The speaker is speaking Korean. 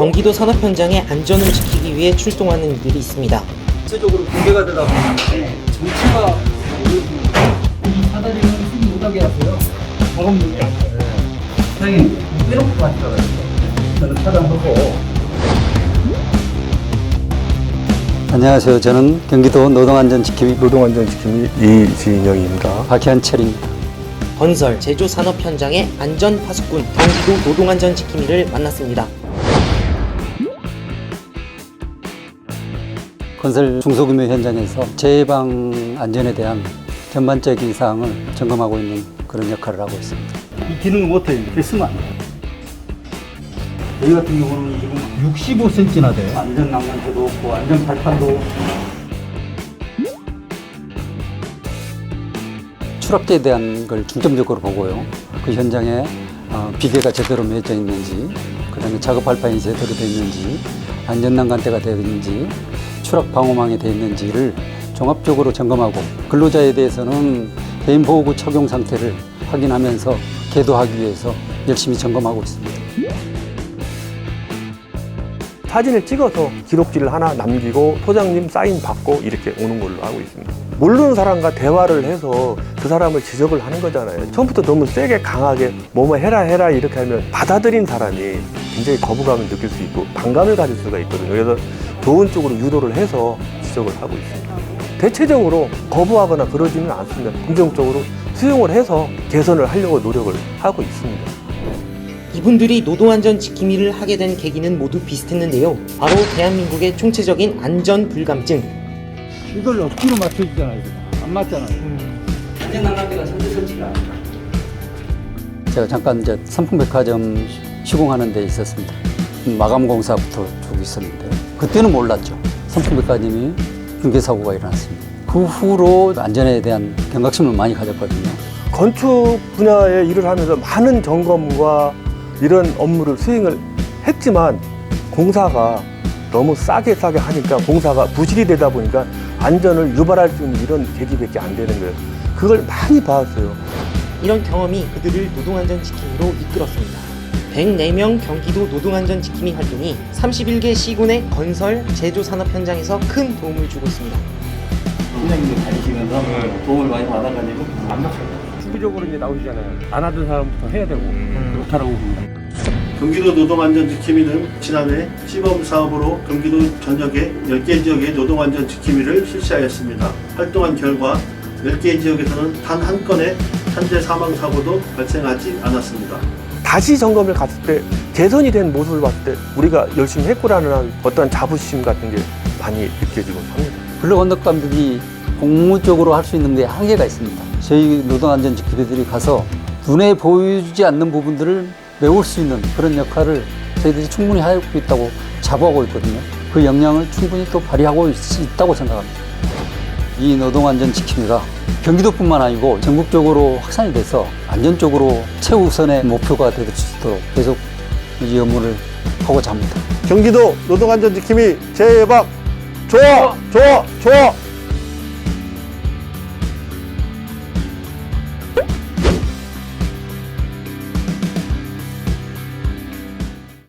경기도 산업 현장의 안전을 지키기 위해 출동하는 이들이 있습니다. 전체적으로 공개가 되다 보니 정체가 사다리는 숨 못하게 하세요. 작업 능이 안 돼요. 사장님, 빼놓고 가시더라고요. 저는 차단하고. 안녕하세요. 저는 경기도 노동안전지킴이 노동안전지킴이 이진영입니다. 박현철입니다. 건설, 제조 산업 현장의 안전 파수꾼 경기도 노동안전 지킴이를 만났습니다. 건설 중소규모 현장에서 재방 안전에 대한 전반적인 사항을 점검하고 있는 그런 역할을 하고 있습니다. 이 기능을 못해. 쓰면 안 돼요. 여기 같은 경우는 지금 65cm나 돼요. 안전 낭만제도 없고 안전 발판도 추락제에 대한 걸 중점적으로 보고요. 그 현장에 어, 비계가 제대로 맺어 있는지, 그 다음에 작업 발판이 제대로 되어 있는지, 안전 난간대가 되어 있는지, 추락 방호망이 되어 있는지를 종합적으로 점검하고 근로자에 대해서는 개인 보호구 착용 상태를 확인하면서 계도하기 위해서 열심히 점검하고 있습니다. 사진을 찍어서 기록지를 하나 남기고 소장님 사인 받고 이렇게 오는 걸로 하고 있습니다. 모르는 사람과 대화를 해서 그 사람을 지적을 하는 거잖아요. 처음부터 너무 세게 강하게 뭐뭐 해라 해라 이렇게 하면 받아들인 사람이 굉장히 거부감을 느낄 수 있고 반감을 가질 수가 있거든요. 그래서 좋은 쪽으로 유도를 해서 지적을 하고 있습니다. 대체적으로 거부하거나 그러지는 않습니다. 긍정적으로 수용을 해서 개선을 하려고 노력을 하고 있습니다. 이분들이 노동안전 지킴이를 하게 된 계기는 모두 비슷했는데요. 바로 대한민국의 총체적인 안전 불감증. 이걸 억지로 맞춰주잖아요. 안 맞잖아요. 안전 난간대가 현재 설치가 아니다. 제가 잠깐 이제 삼풍백화점 시공하는 데 있었습니다. 마감 공사부터 쭉 있었는데 그때는 몰랐죠. 삼풍백화점이 중개 사고가 일어났습니다. 그 후로 안전에 대한 경각심을 많이 가졌거든요. 건축 분야에 일을 하면서 많은 점검과 이런 업무를 수행을 했지만 공사가 너무 싸게 싸게 하니까 공사가 부실이 되다 보니까 안전을 유발할 수 있는 이런 계기밖에 안 되는 거예요. 그걸 많이 봤어요. 이런 경험이 그들을 노동안전 지킴이로 이끌었습니다. 104명 경기도 노동안전 지킴이 활동이 31개 시군의 건설, 제조 산업 현장에서 큰 도움을 주고 있습니다. 선생님들 다니시면서 도움을 많이 받아가지고 안 맞춰요. 주기적으로 이제 나오시잖아요. 안 하던 사람부터 해야 되고 그렇다라고 봅니다. 경기도 노동안전지킴이는 지난해 시범 사업으로 경기도 전역의 10개 지역의 노동안전지킴이를 실시하였습니다. 활동한 결과 10개 지역에서는 단 한 건의 산재 사망 사고도 발생하지 않았습니다. 다시 점검을 갔을 때 개선이 된 모습을 봤을 때 우리가 열심히 했구라는 어떤 자부심 같은 게 많이 느껴지곤 합니다. 근로감독관들이 공무적으로 할 수 있는 데 한계가 있습니다. 저희 노동안전지키들이 가서 눈에 보여주지 않는 부분들을 메울 수 있는 그런 역할을 저희들이 충분히 하고 있다고 자부하고 있거든요. 그 역량을 충분히 또 발휘하고 있, 있다고 생각합니다. 이 노동안전 지킴이가 경기도뿐만 아니고 전국적으로 확산이 돼서 안전적으로 최우선의 목표가 될 수 있도록 계속 이 업무를 하고자 합니다. 경기도 노동안전지킴이 재박 좋아 좋아 좋아